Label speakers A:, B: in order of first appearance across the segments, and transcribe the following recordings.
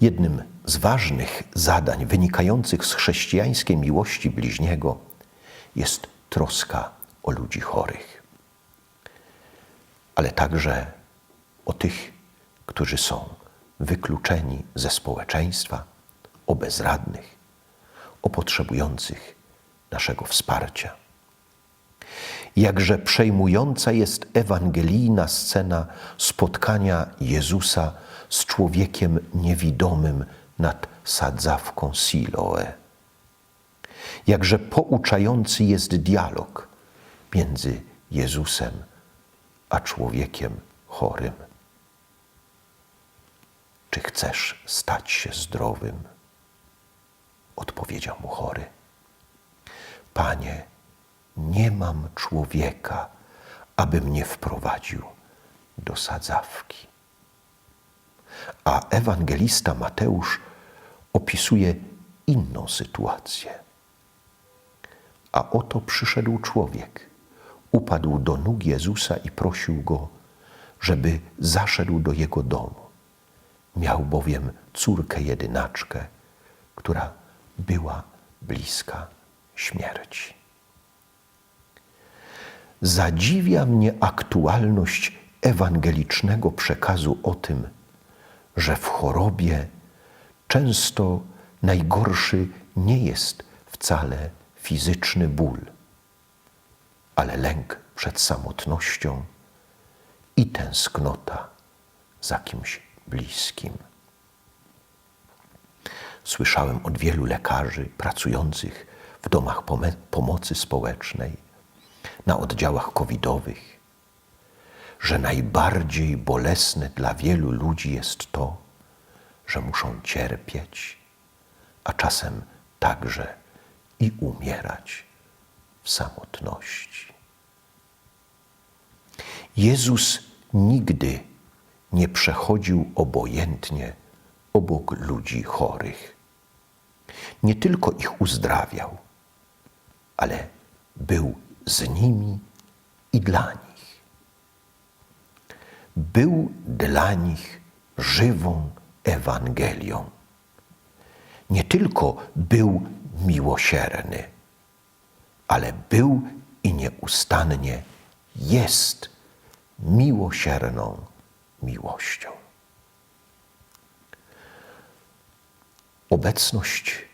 A: Jednym z ważnych zadań wynikających z chrześcijańskiej miłości bliźniego jest troska o ludzi chorych, ale także o tych, którzy są wykluczeni ze społeczeństwa, o bezradnych, o potrzebujących naszego wsparcia. Jakże przejmująca jest ewangelijna scena spotkania Jezusa z człowiekiem niewidomym nad sadzawką Siloe. Jakże pouczający jest dialog między Jezusem a człowiekiem chorym. Czy chcesz stać się zdrowym? Odpowiedział mu chory. Panie, nie mam człowieka, aby mnie wprowadził do sadzawki. A ewangelista Mateusz opisuje inną sytuację. A oto przyszedł człowiek, upadł do nóg Jezusa i prosił go, żeby zaszedł do jego domu. Miał bowiem córkę jedynaczkę, która była bliska śmierci. Zadziwia mnie aktualność ewangelicznego przekazu o tym, że w chorobie często najgorszy nie jest wcale fizyczny ból, ale lęk przed samotnością i tęsknota za kimś bliskim. Słyszałem od wielu lekarzy pracujących w domach pomocy społecznej, na oddziałach covidowych, że najbardziej bolesne dla wielu ludzi jest to, że muszą cierpieć, a czasem także i umierać w samotności. Jezus nigdy nie przechodził obojętnie obok ludzi chorych. Nie tylko ich uzdrawiał, ale był z nimi i dla nich. Był dla nich żywą Ewangelią. Nie tylko był miłosierny, ale był i nieustannie jest miłosierną miłością. Obecność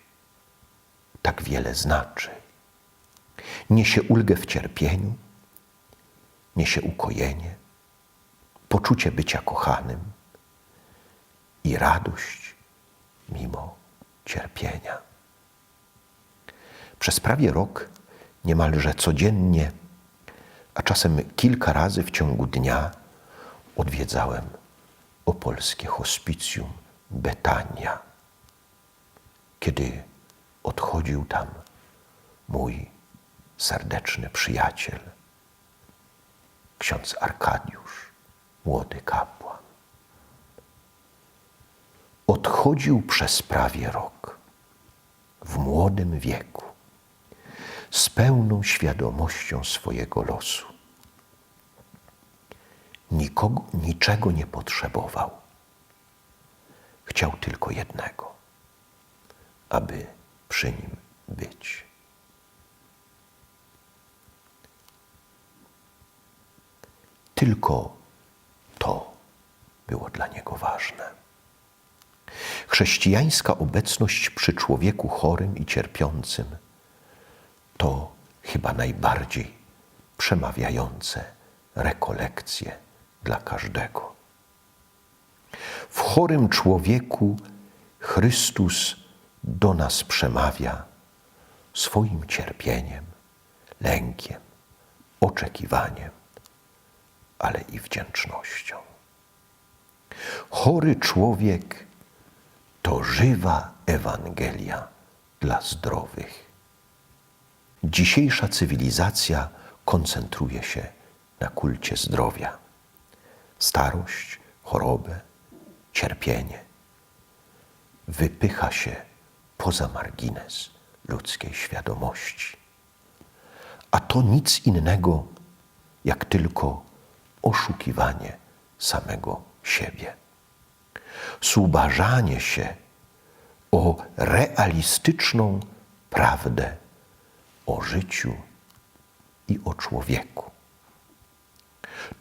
A: tak wiele znaczy. Niesie ulgę w cierpieniu, niesie ukojenie, poczucie bycia kochanym i radość mimo cierpienia. Przez prawie rok niemalże codziennie, a czasem kilka razy w ciągu dnia odwiedzałem opolskie hospicjum Betania. Kiedy odchodził tam mój serdeczny przyjaciel, ksiądz Arkadiusz, młody kapłan. Odchodził przez prawie rok, w młodym wieku, z pełną świadomością swojego losu. Nikogo, niczego nie potrzebował. Chciał tylko jednego, aby przy nim być. Tylko było dla niego ważne. Chrześcijańska obecność przy człowieku chorym i cierpiącym to chyba najbardziej przemawiające rekolekcje dla każdego. W chorym człowieku Chrystus do nas przemawia swoim cierpieniem, lękiem, oczekiwaniem ale i wdzięcznością. Chory człowiek to żywa Ewangelia dla zdrowych. Dzisiejsza cywilizacja koncentruje się na kulcie zdrowia. Starość, chorobę, cierpienie wypycha się poza margines ludzkiej świadomości. A to nic innego jak tylko oszukiwanie samego siebie. zubażanie się o realistyczną prawdę o życiu i o człowieku.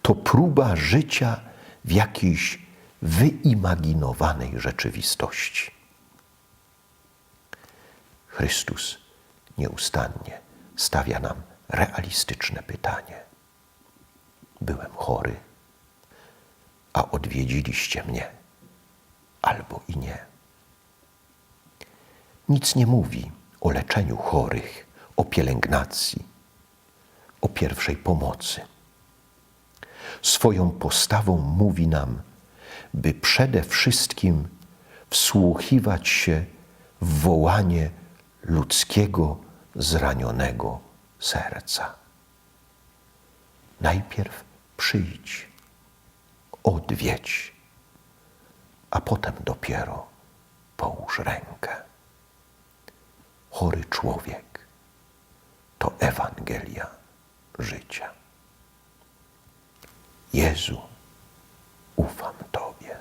A: To próba życia w jakiejś wyimaginowanej rzeczywistości. Chrystus nieustannie stawia nam realistyczne pytanie. Byłem chory, a odwiedziliście mnie, albo i nie. Nic nie mówi o leczeniu chorych, o pielęgnacji, o pierwszej pomocy. Swoją postawą mówi nam, by przede wszystkim wsłuchiwać się w wołanie ludzkiego zranionego serca. Najpierw przyjdź, odwiedź, a potem dopiero połóż rękę. Chory człowiek to Ewangelia życia. Jezu, ufam Tobie.